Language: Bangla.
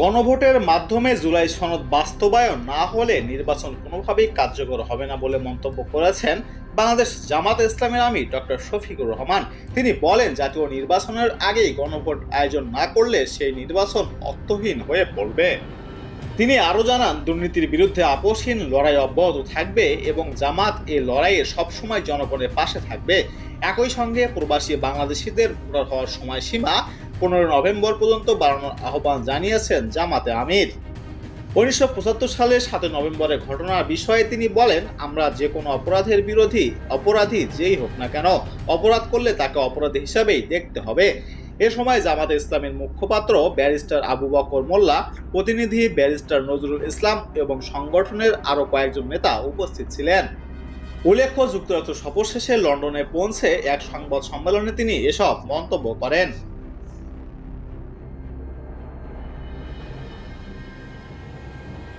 গণভোটের মাধ্যমে জুলাই সনদ বাস্তবায়ন না হলে নির্বাচন কোনোভাবেই কার্যকর হবে না বলে মন্তব্য করেছেন বাংলাদেশ জামাত ইসলামের আমি ডক্টর শফিকুর রহমান। তিনি বলেন, জাতীয় নির্বাচনের আগেই গণভোট আয়োজন না করলে সেই নির্বাচন অর্থহীন হয়ে পড়বে। তিনি আরও জানান, দুর্নীতির বিরুদ্ধে আপোষহীন লড়াই অব্যাহত থাকবে এবং জামাত এ লড়াইয়ে সবসময় জনগণের পাশে থাকবে। একই সঙ্গে প্রবাসী বাংলাদেশিদের ভোটার হওয়ার সময়সীমা পনেরো নভেম্বর পর্যন্ত বাড়ানোর আহ্বান জানিয়েছেন জামাতে আমির। উনিশশো সালের সাতই নভেম্বরের ঘটনার বিষয়ে তিনি বলেন, আমরা যে কোনো অপরাধের বিরোধী, অপরাধী যেই হোক না কেন, অপরাধ করলে তাকে অপরাধী হিসাবেই দেখতে হবে। এ সময় জামাতে ইসলামের মুখপাত্র ব্যারিস্টার আবু বকর মোল্লা, প্রতিনিধি ব্যারিস্টার নজরুল ইসলাম এবং সংগঠনের আরও কয়েকজন নেতা উপস্থিত ছিলেন। উল্লেখ্য, যুক্তরাষ্ট্র সফর শেষে লন্ডনে পৌঁছে এক সংবাদ সম্মেলনে তিনি এসব মন্তব্য করেন।